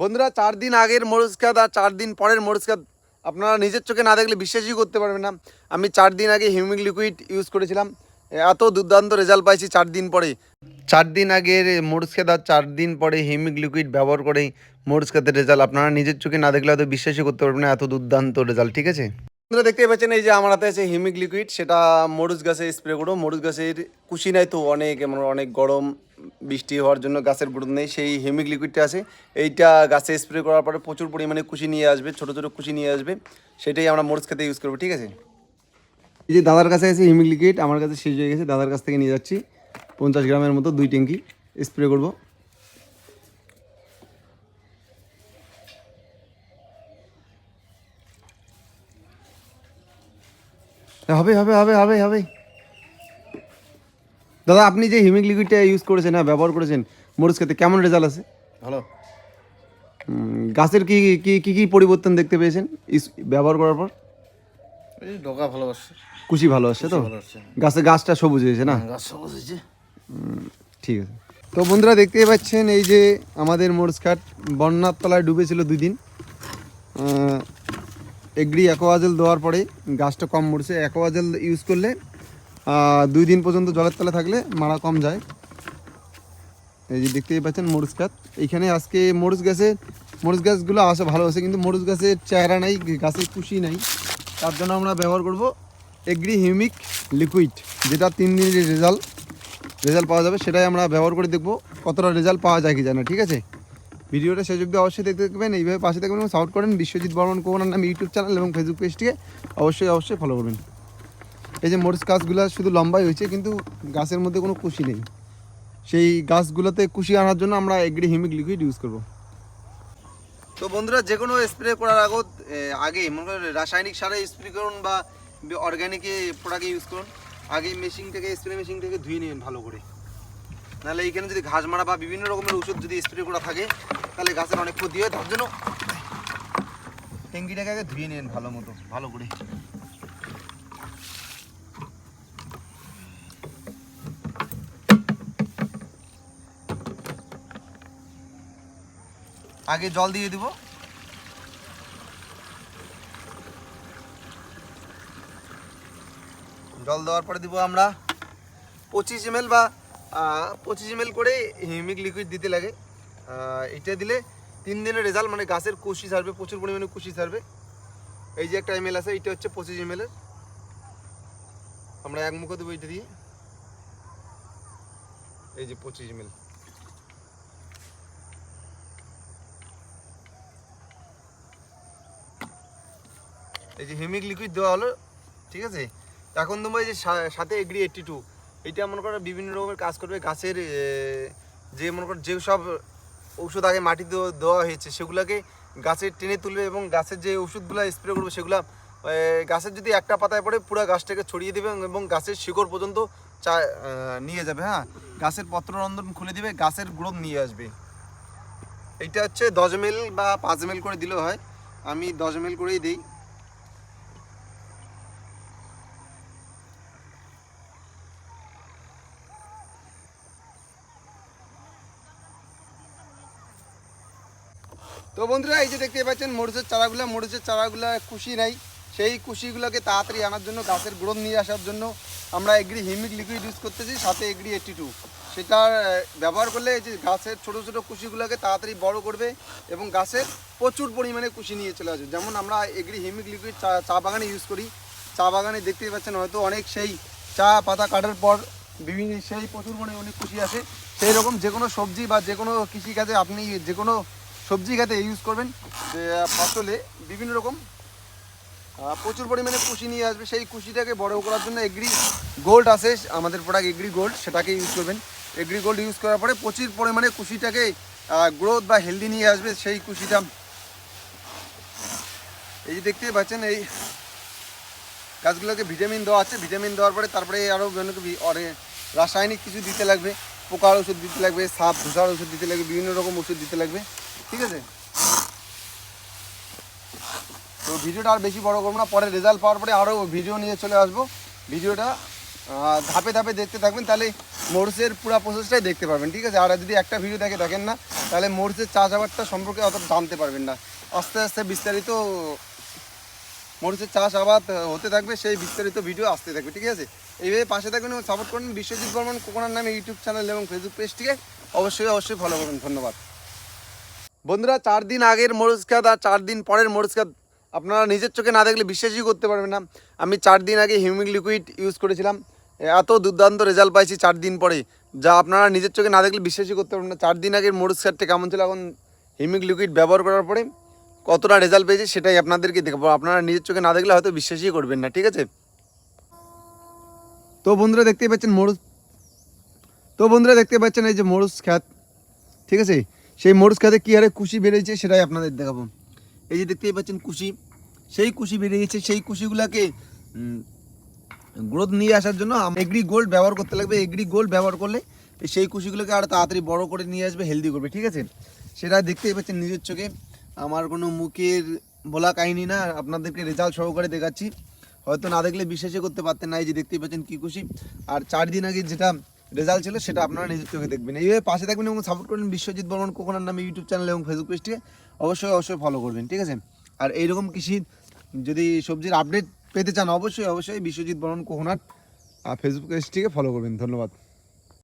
বন্ধুরা, চার দিন আগের খাত আর চার দিন পরের খাত আপনারা নিজের চোখে না দেখলে বিশ্বাসই করতে পারবেন না। আমি চার দিন আগে হিউমিক লিকুইড ইউজ করেছিলাম। এত দুর্দান্ত রেজাল্ট পাইছি চার দিন পরে চার দিন আগের আর চার দিন পরে হিউমিক লিকুইড ব্যবহার করে মরুজ খাতের রেজাল্ট। আপনারা নিজের চোখে না দেখলে হয়তো বিশ্বাসই করতে পারবেন না, এত দুর্দান্ত রেজাল্ট, ঠিক আছে? বন্ধুরা দেখতে পাচ্ছেন এই যে আমার হাতে আছে হিউমিক লিকুইড। সেটা মরুজ গাছে স্প্রে করব। মরুজ গাছের কুশি নাই তো অনেক এমন অনেক গরম। বৃষ্টি হওয়ার জন্য গাছের গ্রোথ নেই, সেই হিউমিক লিকুইডটা আছে। এইটা গাছে স্প্রে করার পরে প্রচুর পরিমাণে কুশি নিয়ে আসবে, ছোটো ছোটো কুশি নিয়ে আসবে। সেটাই আমরা মরুজ খেতে ইউজ করব, ঠিক আছে? এই যে দাদার কাছে আছে হিউমিক লিকুইড আমার কাছে শেষ হয়ে গেছে, দাদার কাছ থেকে নিয়ে যাচ্ছি। পঞ্চাশ গ্রামের মতো দুই ট্যাঙ্কি স্প্রে করব। হবে হবে হবে হবে হবে। দাদা আপনি যে হিউমিক লিকুইডটা ইউজ করেছেন হ্যাঁ ব্যবহার করেছেন মরিচ খেতে কেমন রেজাল্ট আছে? ভালো। গাছের কি কি কি কি পরিবর্তন দেখতে পেয়েছেন? ব্যবহার করার পর? এই ডগা ভালো আসছে তো? ভালো আসছে গাছে গাছটা সবুজ হয়েছে না? গাছ সবুজ হয়েছে। ঠিক আছে। তো বন্ধুরা দেখতেই পাচ্ছেন এই যে আমাদের কাঠ বন্যার তলায় ডুবেছিল দুই দিন এগ্রি অ্যাকোয়াজেল দেওয়ার পরে গাছটা কম মরছে। অ্যাকোয়াজেল ইউজ করলে দুই দিন পর্যন্ত জলের তলে থাকলে মারা কম যায়। এই যে দেখতেই পাচ্ছেন মরিচ গাছ। এইখানে আজকে মরিচ গাছে, মরিচ গাছগুলো আসে ভালো আছে কিন্তু মরিচ গাছের চেহারা নাই গাছের কুশি নাই। তার জন্য আমরা ব্যবহার করব এগ্রি হিউমিক লিকুইড, যেটা তিন দিনের রেজাল্ট রেজাল্ট পাওয়া যাবে, সেটাই আমরা ব্যবহার করে দেখব কতটা রেজাল্ট পাওয়া যায় কি জানা ঠিক আছে? ভিডিওটা শেষ অব্দি অবশ্যই দেখতে দেখবেন এইভাবে পাশে থাকবেন এবং সাপোর্ট করেন বিশ্বজিৎ বর্মন কোমনার নাম ইউটিউব চ্যানেল এবং ফেসবুক পেজটিকে অবশ্যই অবশ্যই ফলো করবেন। এই যে মরিচ গাছগুলো শুধু লম্বাই হয়েছে, কিন্তু গাছের মধ্যে কোনো কুশি নেই। সেই গাছগুলোতে কুশি আনার জন্য আমরা এগ্রি হিমিক লিকুইড ইউজ করব। তো বন্ধুরা যে কোনো স্প্রে করার আগত আগে মনে করেন রাসায়নিক সারে স্প্রে করুন বা অর্গ্যানিকে প্রোডাক্ট ইউজ করুন, আগে মেশিন থেকে স্প্রে মেশিন থেকে ধুয়ে নেবেন ভালো করে। নাহলে এইখানে যদি ঘাস মারা বা বিভিন্ন রকমের ওষুধ যদি স্প্রে করা থাকে, তাহলে গাছের অনেক ক্ষতি হয়। তার জন্য ট্যাঙ্কিটাকে আগে ধুয়ে নেবেন ভালো মতো, ভালো করে। আগে জল দিয়ে দিব। জল দেওয়ার পরে দিব আমরা পঁচিশ এম বা পঁচিশ এম করে হিউমিক লিকুইড দিতে লাগে। এটা দিলে তিন দিনের রেজাল্ট মানে গাছের কুশি ছাড়বে, প্রচুর পরিমাণে কুশি ছাড়বে। এই যে একটা এমএল আছে এইটা হচ্ছে পঁচিশ এম আমরা এক মুখে দেবো এইটা দিয়ে। এই যে পঁচিশ এম এই যে হিউমিক লিকুইড দেওয়া হলো, ঠিক আছে? এখন তোমার এই যে সাথে এগ্রি এইটটি টু এইটা মনে করো বিভিন্ন রকমের কাজ করবে। গাছের যে মনে করো যে সব ঔষধ আগে মাটি দেওয়া- হয়েছে, সেগুলোকে গাছের টেনে তুলবে এবং গাছের যে ওষুধগুলো স্প্রে করবে, সেগুলো গাছের যদি একটা পাতায় পড়ে, পুরো গাছটাকে ছড়িয়ে দেবে এবং গাছের শিকড় পর্যন্ত চা নিয়ে যাবে হ্যাঁ? গাছের পত্ররন্ধন খুলে দিবে, গাছের গ্রোথ নিয়ে আসবে। এইটা হচ্ছে দশ এম বা পাঁচ এম করে দিলেও হয়। আমি দশ এম করেই দিই। তো বন্ধুরা, এই যে দেখতে পাচ্ছেন, মরিচের চারাগুলো মরিচের চারাগুলো কুশি নাই। সেই কুশিগুলোকে তাড়াতাড়ি আনার জন্য, গাছের গ্রোথ নিয়ে আসার জন্য আমরা এগ্রি হিমিক লিকুইড ইউজ করতেছি, সাথে এগ্রি এইটটি টু সেটা ব্যবহার করলে যে গাছের ছোটো ছোটো কুশিগুলোকে তাড়াতাড়ি বড় করবে এবং গাছের প্রচুর পরিমাণে কুশি নিয়ে চলে আসবে। যেমন আমরা এগ্রি হিমিক লিকুইড চা চা বাগানে ইউজ করি। চা বাগানে দেখতেই পাচ্ছেন, হয়তো অনেক সেই চা পাতা কাটার পর বিভিন্ন, সেই প্রচুর পরিমাণে অনেক কুশি আসে। সেই রকম যে কোনো সবজি বা যে কোনো কৃষিকাজে আপনি যে কোনো সবজি খাতে ইউজ করবেন ফসলে বিভিন্ন রকম প্রচুর পরিমাণে কুশি নিয়ে আসবে। সেই কুশিটাকে বড় করার জন্য এগ্রি গোল্ড আছে, আমাদের প্রোডাক্ট এগ্রি গোল্ড সেটাকে ইউজ করবেন। এগ্রি গোল্ড ইউজ করার পরে প্রচুর পরিমাণে কুশিটাকে গ্রোথ বা হেলদি নিয়ে আসবে সেই কুশিটা। এই যে দেখতেই পাচ্ছেন, এই গাছগুলোকে ভিটামিন দেওয়া আছে। ভিটামিন দেওয়ার পরে তারপরে আরও রাসায়নিক কিছু দিতে লাগবে। পোকার ওষুধ দিতে লাগবে, সাপ, ধুসার ওষুধ দিতে লাগবে, বিভিন্ন রকম ওষুধ দিতে লাগবে। ঠিক আছে? তো ভিডিওটা আর বেশি বড় করব না, পরে রেজাল্ট পাওয়ার পরে আরও ভিডিও নিয়ে চলে আসব। ভিডিওটা ধাপে ধাপে দেখতে থাকবেন, তাহলে মোরসের পুরো প্রসেসটাই দেখতে পারবেন, ঠিক আছে? আর যদি একটা ভিডিও দেখে দেখেন না, তাহলে মোরসের চাষাবাদটা সম্পর্কে অত জানতে পারবেন না। আস্তে আস্তে বিস্তারিত মরিচের চাষ আবাদ হতে থাকবে, সেই বিস্তারিত ভিডিও আসতে থাকবে, ঠিক আছে? এইভাবে পাশে থাকবেন এবং সাপোর্ট করবেন বিশ্বজিৎ বর্মন কোকোনার নামে ইউটিউব চ্যানেল এবং ফেসবুক পেজটিকে অবশ্যই অবশ্যই ফলো করবেন ধন্যবাদ। বন্ধুরা, চার দিন আগের খাত আর চার দিন পরের খাত আপনারা নিজের চোখে না দেখলে বিশ্বাসই করতে পারবেন না। আমি চার দিন আগে হিউমিক লিকুইড ইউজ করেছিলাম। এত দুর্দান্ত রেজাল্ট পাইছি চার দিন পরে, যা আপনারা নিজের চোখে না দেখলে বিশ্বাসই করতে পারবেন না। চার দিন আগের মরিচ খাতটা কেমন ছিল এখন হিউমিক লিকুইড ব্যবহার করার পরে কতটা রেজাল্ট পেয়েছে সেটাই আপনাদেরকে দেখাবো। আপনারা নিজের চোখে না দেখলে হয়তো বিশ্বাসই করবেন না, ঠিক আছে? তো বন্ধুরা, দেখতেই পাচ্ছেন মরুচ তো বন্ধুরা দেখতে পাচ্ছেন এই যে মরুচ খ্যাত ঠিক আছে? সেই মরুচ খাতে কী হারে কুশি বেরিয়েছে সেটাই আপনাদের দেখাবো। এই যে দেখতেই পাচ্ছেন কুশি, সেই কুশি বেরিয়েছে, সেই কুশিগুলোকে গ্রোথ নিয়ে আসার জন্য এগ্রি গোল্ড ব্যবহার করতে লাগবে। এগ্রি গোল্ড ব্যবহার করলে সেই কুশিগুলোকে আরও তাড়াতাড়ি বড় করে নিয়ে আসবে হেলদি করবে, ঠিক আছে? সেটা দেখতেই পাচ্ছেন নিজের চোখে। আমার কোনো মুখের বলা কাহিনী না আপনাদেরকে রেজাল্ট সহকারে দেখাচ্ছি। হয়তো না দেখলে বিশ্বাসই করতে পারতেন না, এই যে দেখতেই পাচ্ছেন কী খুশি আর চার দিন আগে যেটা রেজাল্ট ছিল, সেটা আপনারা নিজের চোখে দেখবেন। এইভাবে পাশে থাকবেন এবং সাপোর্ট করবেন বিশ্বজিৎ বর্মন কোকোনার নামে ইউটিউব চ্যানেল এবং ফেসবুক পেজটিকে অবশ্যই অবশ্যই ফলো করবেন, ঠিক আছে? আর এইরকম কৃষি, যদি সবজির আপডেট পেতে চান, অবশ্যই অবশ্যই বিশ্বজিৎ বর্মন কোকোনার ফেসবুক পেজটিকে ফলো করবেন। ধন্যবাদ।